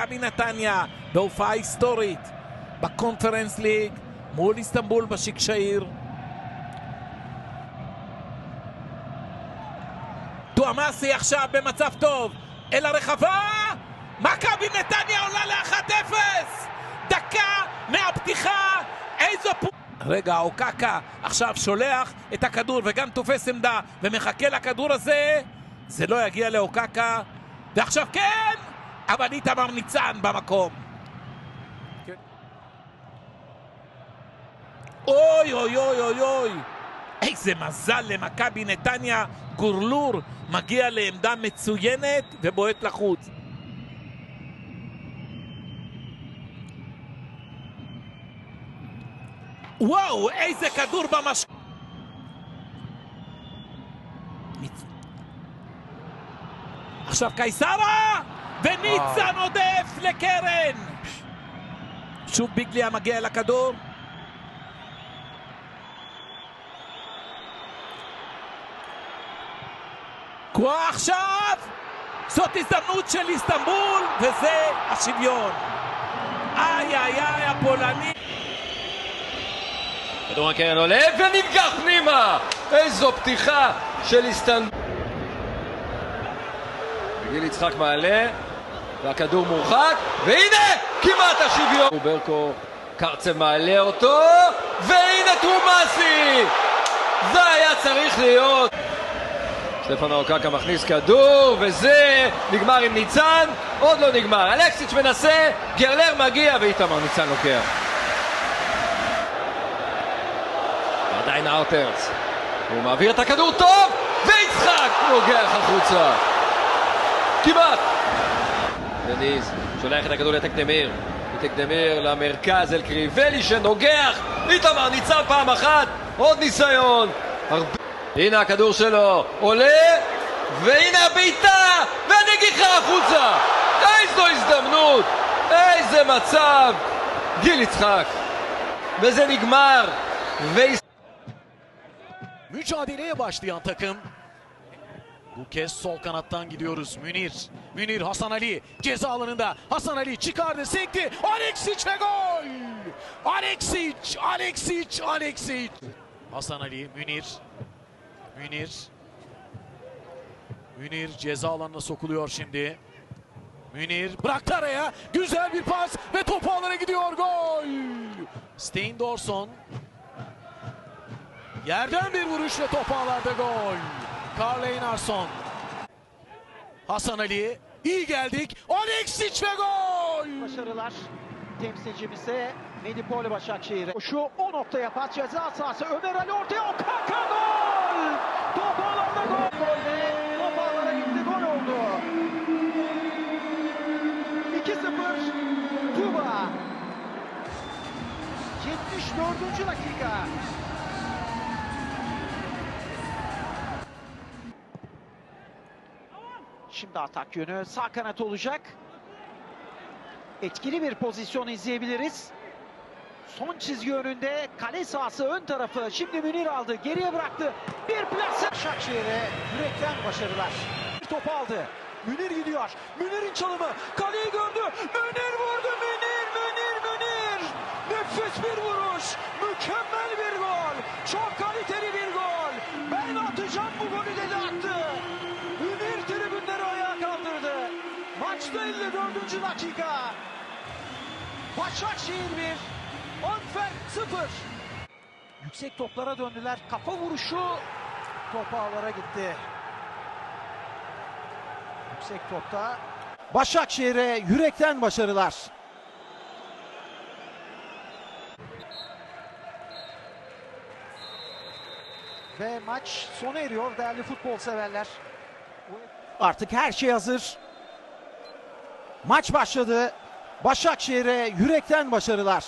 מכבי נתניה בהופעה היסטורית בקונפרנס ליג מול איסטנבול בשקשאיר. טועמאסי עכשיו במצב טוב אל הרחבה! מכבי נתניה עולה ל-1-0 דקה מהפתיחה! איזו פ... רגע, אוקקה עכשיו שולח את הכדור וגם תופס עמדה ומחכה לכדור הזה. זה לא יגיע לאוקקה. ועכשיו כן! אבל איתמר ניצן במקום כן. אוי אוי אוי אוי אוי איזה מזל למכבי נתניה גורלור מגיע לעמדה מצוינת ובועט לחוץ וואו, איזה כדור במש... עכשיו קייסרה! וניצן עודף לקרן! שוב ביגליה מגיע לכדור. כבר עכשיו! זאת הזדמנות של איסטנבול, וזה השוויון. איי איי איי, הפולני. כדור הקרן עולה וננגח פנימה! איזו פתיחה של איסטנבול. גיל יצחק מעלה, והכדור מורחק, והנה כמעט השוויון! ברקו קרצב מעלה אותו, והנה טרומאסי! זה היה צריך להיות! סטפן אוקקה מכניס כדור, וזה נגמר עם ניצן, עוד לא נגמר. אלכסיץ' מנסה, גרלר מגיע, ואיתמר ניצן לוקח. עדיין ארטרס. הוא מעביר את הכדור טוב, ויצחק נוגח החוצה. כמעט. דניס שולח את הכדור לטקדמיר. טקדמיר למרכז אל קריבלי שנוגח. איתמר ניצן פעם אחת, עוד ניסיון. הרבה... הנה הכדור שלו, עולה, והנה הבעיטה, והנגיחה החוצה. איזו הזדמנות, איזה מצב. גיל יצחק. וזה נגמר. וישראל Mücadeleye başlayan takım. Bu kez sol kanattan gidiyoruz. Münir. Münir Hasan Ali ceza alanında. Hasan Ali çıkardı, sekti. Alexic ve gol! Alexic, Alexic, Alexic. Hasan Ali, Münir. Münir. Münir ceza alanına sokuluyor şimdi. Münir bıraktı araya. Güzel bir pas ve top ağlara gidiyor. Gol! Steindorson Yerden bir vuruş ve top ağlarda gol. Karl Einarsson. Hasan Ali. iyi geldik. Alexic ve gol. Başarılar temsilcimize Medipol Başakşehir'e. Şu o noktaya pas ceza sahası Ömer Ali ortaya Okaka gol! Top ağlarda gol! Gol ve top ağlara gitti gol oldu. 2-0 Tuba. 74. dakika. Şimdi atak yönü sağ kanat olacak. Etkili bir pozisyon izleyebiliriz. Son çizgi önünde kale sahası ön tarafı. Şimdi Münir aldı. Geriye bıraktı. Bir plase. Şakşehir'e yürekten başarılar. Bir top aldı. Münir gidiyor. Münir'in çalımı. Kaleyi gördü. Münir vurdu. Münir, Münir, Münir. Nefis bir vuruş. Mükemmel bir gol. Çok kaliteli bir gol. Ben atacağım bu golü dedi attı. Maçta 54. dakika. Başakşehir 1, Antwerp 0. Yüksek toplara döndüler. Kafa vuruşu top ağlara gitti. Yüksek topta. Başakşehir'e yürekten başarılar. Ve maç sona eriyor değerli futbol severler. Artık her şey hazır. Maç başladı. Başakşehir'e yürekten başarılar.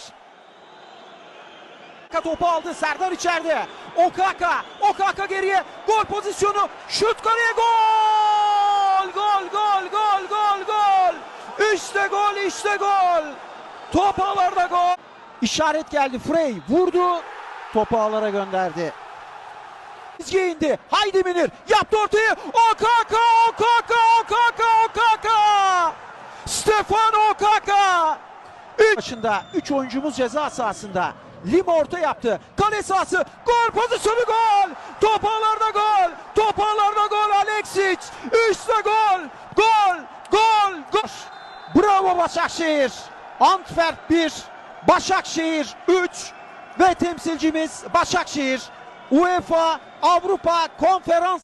Topu aldı Serdar içeride. Okaka. Okaka geriye. Gol pozisyonu. Şut kaleye gol. Gol gol gol gol gol. İşte gol işte gol. Top ağlarda gol. İşaret geldi. Frey vurdu. Topu ağlara gönderdi. Çizgiye indi. Haydi Münir. Yaptı ortayı. Okaka, Okaka, Okaka, Okaka. Stefano Okaka. Üç başında 3 oyuncumuz ceza sahasında. Lim orta yaptı. Kale sahası. Gol pozisyonu gol. Top ağlarda gol. Top ağlarda gol. Alexic. Üstte gol. Gol. Gol. Gol. Bravo Başakşehir. Antwerp 1. Başakşehir 3. Ve temsilcimiz Başakşehir. UEFA Avrupa Konferans